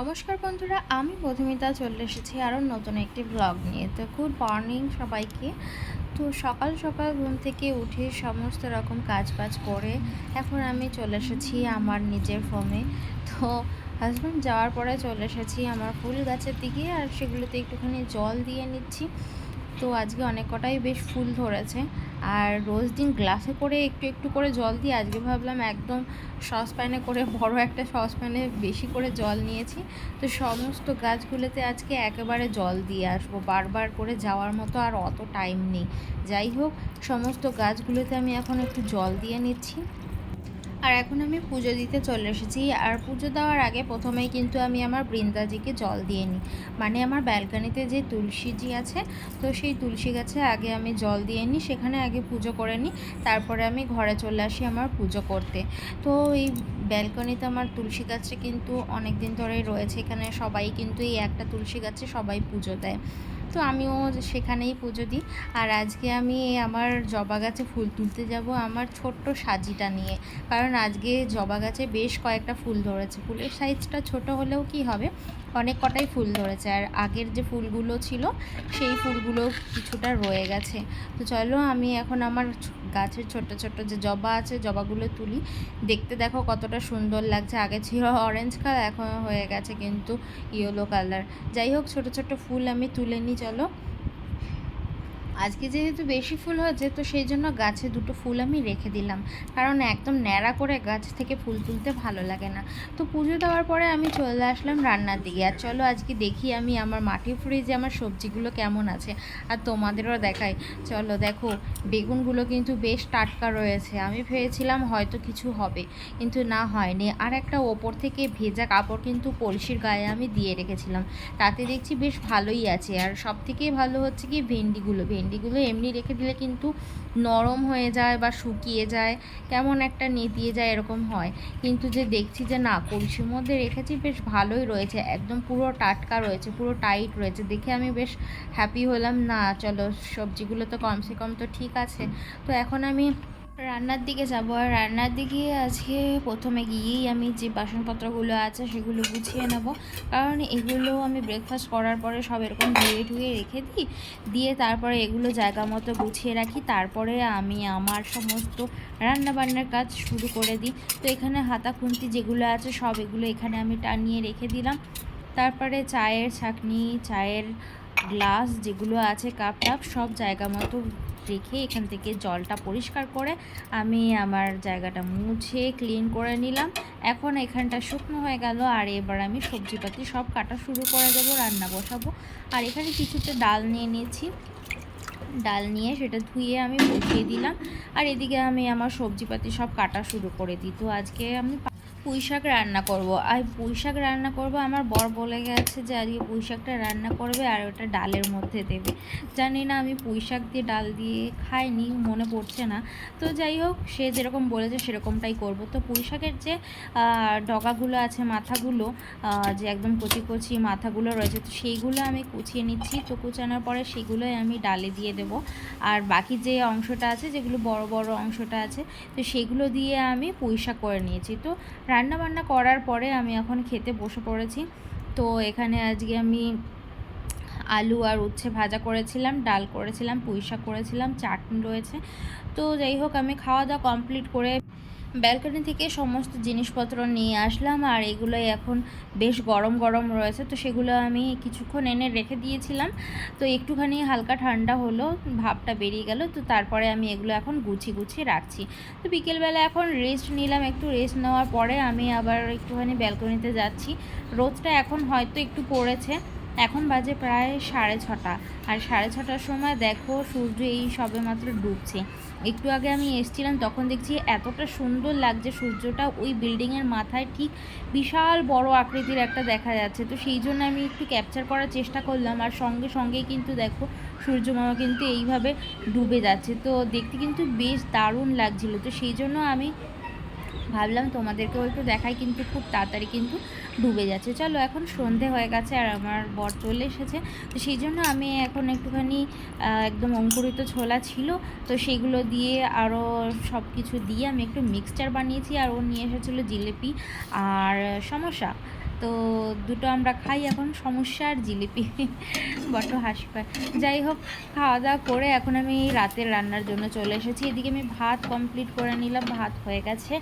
নমস্কার বন্ধুরা, আমি মধুমিতা চলে এসেছি আরও নতুন একটি ব্লগ নিয়ে। তো গুড মর্নিং সবাইকে। তো সকাল সকাল ঘুম থেকে উঠে সমস্ত রকম কাজ বাজ করে এখন আমি চলে এসেছি আমার নিজের ফোমে তো হাজব্যান্ড যাওয়ার পরে চলে এসেছি আমার ফুল গাছের দিকে আর সেগুলোতে একটুখানি জল দিয়ে নিচ্ছি। তো আজকে অনেক কটাই বেশ ফুল ধরেছে। আর রোজ দিন গ্লাসে করে একটু একটু করে জল দিয়ে আজকে ভাবলাম একদম সসপ্যানে করে, বড় একটা সসপ্যানে বেশি করে জল নিয়েছি। তো সমস্ত গাছগুলোতে আজকে একেবারে জল দিয়ে আসব, বারবার করে যাওয়ার মতো আর অত টাইম নেই। যাই হোক, সমস্ত গাছগুলোতে আমি এখন একটু জল দিয়ে নিচ্ছি। আর এখন আমি পুজো দিতে চলে এসেছি। আর পুজো দেওয়ার আগে প্রথমেই কিন্তু আমি আমার বৃন্দাজিকে জল দিয়ে নিই। মানে আমার ব্যালকানিতে যে তুলসীজি আছে, তো সেই তুলসী গাছে আগে আমি জল দিয়ে নিই, সেখানে আগে পুজো করে নিই, তারপরে আমি ঘরে চলে আসি আমার পুজো করতে। তো এই ব্যালকনিতে আমার তুলসী গাছটা কিন্তু অনেক দিন ধরেই রয়েছে, এখানে সবাই কিন্তু এই একটা তুলসী গাছে সবাই পুজো দেয়। তো আমিও সেখানেই পুজো দিই। আর আজকে আমি আমার জবা গাছে ফুল তুলতে যাব আমার ছোট্ট সাজিটা নিয়ে। কারণ আজকে জবা গাছে বেশ কয়েকটা ফুল ধরেছে। ফুলের সাইজটা ছোট হলেও কি হবে? অনেক কটাই ফুল ধরেছে আর আগের যে ফুলগুলো ছিল, সেই ফুলগুলো কিছুটা রয়ে গেছে। তো চলো আমি এখন আমার গাছের ছোট ছোট যে জবা আছে, জবাগুলো তুলি। দেখতে দেখো কতটা সুন্দর লাগছে। আগে ছিল অরেঞ্জ কালার এখন হয়ে গেছে কিন্তু ইয়েলো কালার যাই হোক, ছোট ছোট ফুল আমি তুলে নিই, চলো। আজকে যেহেতু বেশি ফুল হয়েছে তো সেই জন্য গাছে দুটো ফুল আমি রেখে দিলাম। কারণ একদম ন্যাড়া করে গাছ থেকে ফুল তুলতে ভালো লাগে না। তো পুজো দেওয়ার পরে আমি চলে আসলাম রান্নার দিকে। আর চলো আজকে দেখি আমি আমার মাটির ফ্রিজে আমার সবজিগুলো কেমন আছে, আর তোমাদেরও দেখাই। চলো দেখো, বেগুনগুলো কিন্তু বেশ টাটকা রয়েছে। আমি ভেবেছিলাম হয়তো কিছু হবে, কিন্তু না হয়নি। আর একটা ওপর থেকে ভেজা কাপড় কিন্তু কলসির গায়ে আমি দিয়ে রেখেছিলাম। তাতে দেখছি বেশ ভালোই আছে। আর সব থেকে ভালো হচ্ছে কি, ভেন্ডিগুলো। ভেন্ডিগুলো এমনি রেখে দিলে কিন্তু নরম হয়ে যায় বা শুকিয়ে যায়, কেমন একটা নেতিয়ে যায় এরকম হয়। কিন্তু যে দেখছি যে না, কলসির মধ্যে রেখেছি, বেশ ভালোই রয়েছে। একদম পুরো টাটকা রয়েছে, পুরো টাইট রয়েছে। দেখে আমি বেশ হ্যাপি হলাম, না, চলো, সবজিগুলো তো কমসে কম তো ঠিক আছে। তো এখন আমি রান্নার দিকে যাব। আর রান্নার দিকে আজকে প্রথমে গিয়েই আমি যে বাসনপত্রগুলো আছে সেগুলো গুছিয়ে নেব। কারণ এগুলো আমি ব্রেকফাস্ট করার পরে সব এরকম ধুয়ে ধুয়ে রেখে দিই। দিয়ে তারপরে এগুলো জায়গা মতো গুছিয়ে রাখি। তারপরে আমি আমার সমস্ত রান্না বান্নার কাজ শুরু করে দিই। তো এখানে হাতা খুন্তি যেগুলো আছে সব এগুলো এখানে আমি টানিয়ে রেখে দিলাম। তারপরে চায়ের ছাকনি, চায়ের গ্লাস যেগুলো আছে, কাপ টাপ সব জায়গা মতো রেখে এখান থেকে জলটা পরিষ্কার করে আমি আমার জায়গাটা মুছে ক্লিন করে নিলাম। এখন এখানটা শুকনো হয়ে গেল আর এবার আমি সবজিপাতি সব কাটা শুরু করে দেবো, রান্না বসাবো। আর এখানে কিছুটা ডাল নিয়ে নিয়েছি। ডাল নিয়ে সেটা ধুয়ে আমি বসিয়ে দিলাম। আর এদিকে আমি আমার সবজিপাতি সব কাটা শুরু করে দিই। তো আজকে আমি পুঁই শাক রান্না করব। আর পুঁই শাক রান্না করব, আমার বর বলে গেছে যে আজকে পুঁই শাকটা রান্না করবে আর ওটা ডালের মধ্যে দেবে। জানি না, আমি পুঁই শাক দিয়ে ডাল দিয়ে খাইনি, মনে পড়ছে না। তো যাই হোক, সে যেরকম বলেছে সেরকমটাই করব। তো পুঁই শাকের যে ডগাগুলো আছে, মাথাগুলো যে একদম কচি কচি মাথাগুলো রয়েছে, তো সেইগুলো আমি কুচিয়ে নিচ্ছি। তো কুচানোর পরে সেগুলোই আমি ডালে দিয়ে দেব। আর বাকি যে অংশটা আছে, যেগুলো বড় বড় অংশটা আছে, তো সেগুলো দিয়ে আমি পুঁই শাক করে নিয়েছি। তো রান্না বান্না করার পরে আমি এখন খেতে বসে পড়েছি। তো এখানে আজকে আমি আলু আর উচ্ছে ভাজা করেছিলাম, ডাল করেছিলাম পুঁই শাক করেছিলাম, চাটনি রয়েছে। তো যাই হোক, আমি খাওয়া দাওয়া কমপ্লিট করে ব্যালকনি থেকে সমস্ত জিনিসপত্র নিয়ে আসলাম আর এগুলোই এখন বেশ গরম গরম রয়েছে, তো সেগুলো আমি কিছুক্ষণ এনে রেখে দিয়েছিলাম। তো একটুখানি হালকা ঠান্ডা হলো, ভাবটা বেরিয়ে গেল, তো তারপরে আমি এগুলো এখন গুছিয়ে গুছিয়ে রাখছি। তো বিকেলবেলা এখন রেস্ট নিলাম, একটু রেস্ট নেওয়ার পরে আমি আবার একটুখানি ব্যালকনিতে যাচ্ছি। রোদটা এখন হয়তো একটু পড়েছে এখন বাজে প্রায় সাড়ে ছটা। আর সাড়ে ছটার সময় দেখো সূর্য এই সবে মাত্র ডুবছে। একটু আগে আমি এসেছিলাম, তখন দেখছি এতটা সুন্দর লাগছে সূর্যটা, ওই বিল্ডিংয়ের মাথায় ঠিক বিশাল বড় আকৃতির একটা দেখা যাচ্ছে। তো সেই জন্য আমি একটু ক্যাপচার করার চেষ্টা করলাম, আর সঙ্গে সঙ্গেই কিন্তু দেখো সূর্য মামা কিন্তু এইভাবে ডুবে যাচ্ছে। তো দেখতে কিন্তু বেশ দারুণ লাগছিল। তো সেই জন্য আমি ভাবলাম তোমাদেরকেও একটু দেখাই, কিন্তু খুব তাড়াতাড়ি কিন্তু ডুবে যাচ্ছে। চলো, এখন সন্ধে হয়ে গেছে আর আমার বর চলে এসেছে। তো সেই জন্য আমি এখন একটুখানি একদম অঙ্কুরিত ছোলা ছিল। তো সেগুলো দিয়ে আরও সব কিছু দিয়ে আমি একটু মিক্সচার বানিয়েছি আর ও নিয়ে এসেছিল জিলিপি আর সমস্যা তো দুটো আমরা খাই এখন সমস্যা আর জিলিপি। বড্ড হাসি পায়। যাই হোক, খাওয়া দাওয়া করে এখন আমি রাতের রান্নার জন্য চলে এসেছি। এদিকে আমি ভাত কমপ্লিট করে নিলাম, ভাত হয়ে গেছে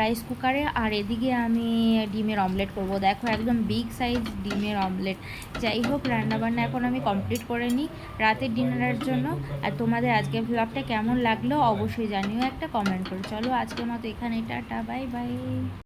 রাইস কুকারে আর এদিকে আমি ডিমের অমলেট করব। দেখো, একদম বিগ সাইজ ডিমের অমলেট যাই হোক, রান্নাবান্না এখন আমি কমপ্লিট করে নিই রাতের ডিনারের জন্য। আর তোমাদের আজকের ব্লগটা কেমন লাগল অবশ্যই জানিও একটা কমেন্ট করে। চলো আজকের মতো এখানে টাটা বাই বাই